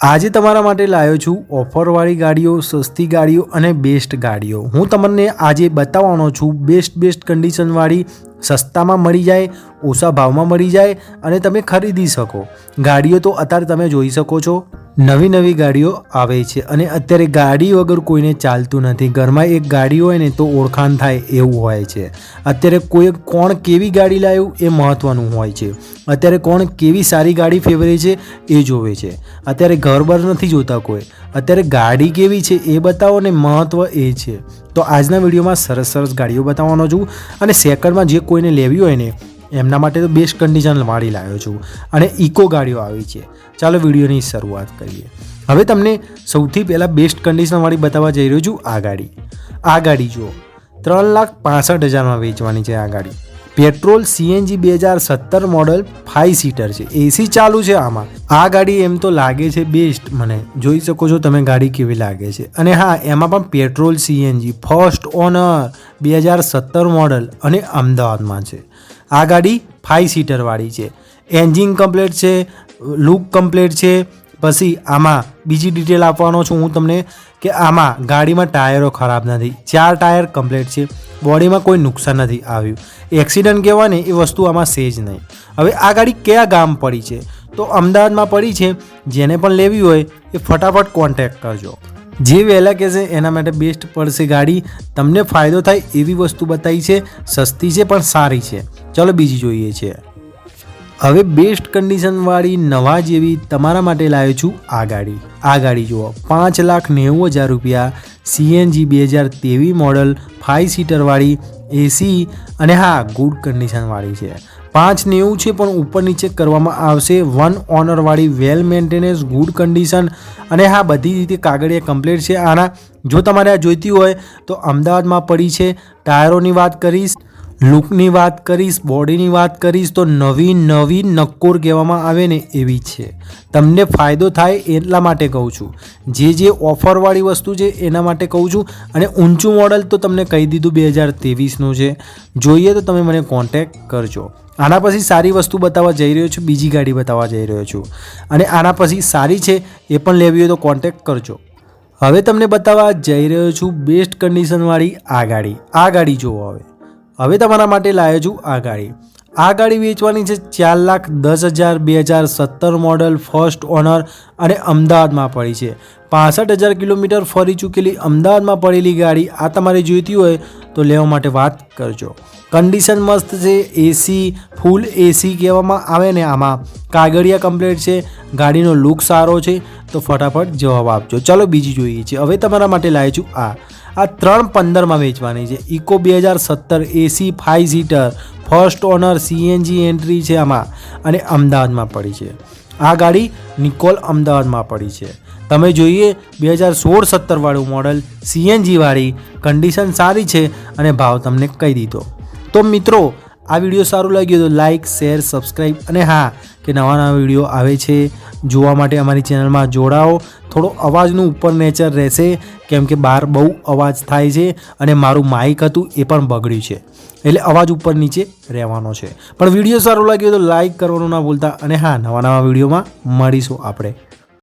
આજે તમારા માટે લાવ્યો છું ઓફરવાળી ગાડીઓ, સસ્તી ગાડીઓ અને બેસ્ટ ગાડીઓ. હું તમને આજે બતાવવાનો છું બેસ્ટ બેસ્ટ કન્ડિશનવાળી સસ્તામાં મળી જાય, ઓછા ભાવમાં મળી જાય અને તમે ખરીદી શકો. ગાડીઓ તો અત્યારે તમે જોઈ શકો છો. નવી નવી ગાડીઓ આવે છે અને અત્યારે ગાડી વગર કોઈને ચાલતું નથી. ઘરમાં એક ગાડી હોય ને તો ઓળખાણ થાય એવું હોય છે. અત્યારે કોઈ કોણ કેવી ગાડી લાવ્યું એ મહત્ત્વનું હોય છે. અત્યારે કોણ કેવી સારી ગાડી ફેવરે છે એ જોવે છે. અત્યારે ઘર બર નથી જોતા કોઈ. અત્યારે ગાડી કેવી છે એ બતાવો ને મહત્ત્વ એ છે. તો આજના વિડીયોમાં સરસ સરસ ગાડીઓ બતાવવાનો છું અને સેકન્ડમાં જે કોઈને લેવી હોય ને એમના માટે તો બેસ્ટ કન્ડિશન વાળી લાવ્યો છું. અને ઇકો ગાડીઓ આવી છે. ચાલો વિડીયોની શરૂઆત કરીએ. હવે તમને સૌથી પહેલાં બેસ્ટ કન્ડિશનવાળી બતાવવા જઈ રહ્યો છું આ ગાડી. આ ગાડી જુઓ. ત્રણ લાખ પાસઠ હજારમાં વેચવાની છે આ ગાડી. પેટ્રોલ સીએનજી બે હજાર સત્તર મોડલ ફાઇવ સીટર છે. એસી ચાલુ છે આમાં. આ ગાડી એમ તો લાગે છે બેસ્ટ મને જોઈ શકો છો તમે ગાડી કેવી લાગે છે. અને હા, એમાં પણ પેટ્રોલ સીએનજી ફર્સ્ટ ઓનર બે હજાર સત્તર મોડલ અને અમદાવાદમાં છે. આ ગાડી ફાઇવ સીટરવાળી છે. એન્જિન કમ્પ્લેટ છે લુક કમ્પ્લેટ છે. પછી આમાં બીજી ડિટેલ આપવાનો છું હું તમને કે આમાં ગાડીમાં ટાયરો ખરાબ નથી. ચાર ટાયર કમ્પ્લેટ છે. બોડીમાં કોઈ નુકસાન નથી આવ્યું. એક્સિડન્ટ કહેવાય એ વસ્તુ આમાં સેજ નહીં. હવે આ ગાડી કયા ગામ પડી છે? તો અમદાવાદમાં પડી છે. જેને પણ લેવી હોય એ ફટાફટ કોન્ટેક્ટ કરજો. જે વહેલા કહેશે એના માટે બેસ્ટ પડશે ગાડી. તમને ફાયદો થાય એવી વસ્તુ બતાવી છે. સસ્તી છે પણ સારી છે. ચલો બીજી જોઈએ છે. હવે બેસ્ટ કન્ડિશનવાળી નવા જેવી તમારા માટે લાવ્યો છું આ ગાડી. આ ગાડી જુઓ, પાંચ લાખ નેવું હજાર રૂપિયા સીએનજી બે હજાર તેવી મોડલ ફાઇવ સીટરવાળી એસી અને હા ગુડ કન્ડિશનવાળી છે. પાંચ નેવું છે પણ ઉપર નીચે કરવામાં આવશે વન ઓનરવાળી વેલ મેન્ટેનન્સ ગુડ કન્ડિશન અને હા, બધી રીતે કાગળિયા કમ્પ્લીટ છે. આના, જો તમારે આ જોઈતી હોય તો અમદાવાદમાં પડી છે. ટાયરોની વાત કરીશ લુકની વાત કરીશ, બોડીની વાત કરીશ, તો નવી નવી નક્કોર કહેવામાં આવે ને એવી છે. તમને ફાયદો થાય એટલા માટે કહું છું. જે જે ઓફરવાળી વસ્તુ છે એના માટે કહું છું. અને ઊંચું મોડલ તો તમને કહી દીધું બે હજાર ત્રેવીસનું છે. જોઈએ તો તમે મને કોન્ટેક્ટ કરજો. આના પછી સારી વસ્તુ બતાવવા જઈ રહ્યો છું, બીજી ગાડી બતાવવા જઈ રહ્યો છું. અને આના પછી સારી છે એ પણ લેવી હોય તો કોન્ટેક્ટ કરજો. હવે તમને બતાવવા જઈ રહ્યો છું બેસ્ટ કન્ડિશનવાળી આ ગાડી. આ ગાડી જોવો હવે. હવે તમારા માટે લાવ્યો છું આ ગાડી. આ ગાડી વેચવાની છે ચાર લાખ દસ હજાર બે હજાર સત્તર મોડલ ફર્સ્ટ ઓનર અને અમદાવાદમાં પડી છે. પાસઠ હજાર કિલોમીટર ફરી ચૂકેલી અમદાવાદમાં પડેલી ગાડી આ તમારે જોઈતી હોય તો લેવા માટે વાત કરજો. કન્ડિશન મસ્ત છે એસી ફૂલ એસી કહેવામાં આવે ને આમાં. કાગળિયા કમ્પ્લીટ છે, ગાડીનો લુક સારો છે તો ફટાફટ જવાબ આપજો. ચાલો બીજી જોઈએ છે. હવે તમારા માટે લાવી છું આ. આ ત્રણ પંદરમાં વેચવાની છે. ઇકો બે હજાર સત્તર AC five seater. First owner CNG entry છે આમાં અને અમદાવાદમાં પડી છે. આ ગાડી નિકોલ અમદાવાદમાં પડી છે. તમે જોઈએ બે હજાર સોળ સત્તરવાળું મોડલ સીએનજીવાળી કન્ડિશન સારી છે અને ભાવ તમને કહી દીધો. તો મિત્રો આ વીડિયો સારું લાગ્યું તો લાઇક શેર સબસ્ક્રાઈબ અને હા, કે નવા નવા વીડિયો આવે છે, જોવા માટે અમારી ચેનલમાં જોડાઓ. થોડો અવાજનું ઉપર નેચર રહેશે, કેમ કે બહાર બહુ અવાજ થાય છે અને મારું માઇક હતું એ પણ બગડ્યું છે. એટલે અવાજ ઉપર નીચે રહેવાનો છે. પણ વીડિયો સારો લાગ્યો તો લાઇક કરવાનું ના ભૂલતા અને હા, નવા નવા વિડીયોમાં મળીશું આપણે.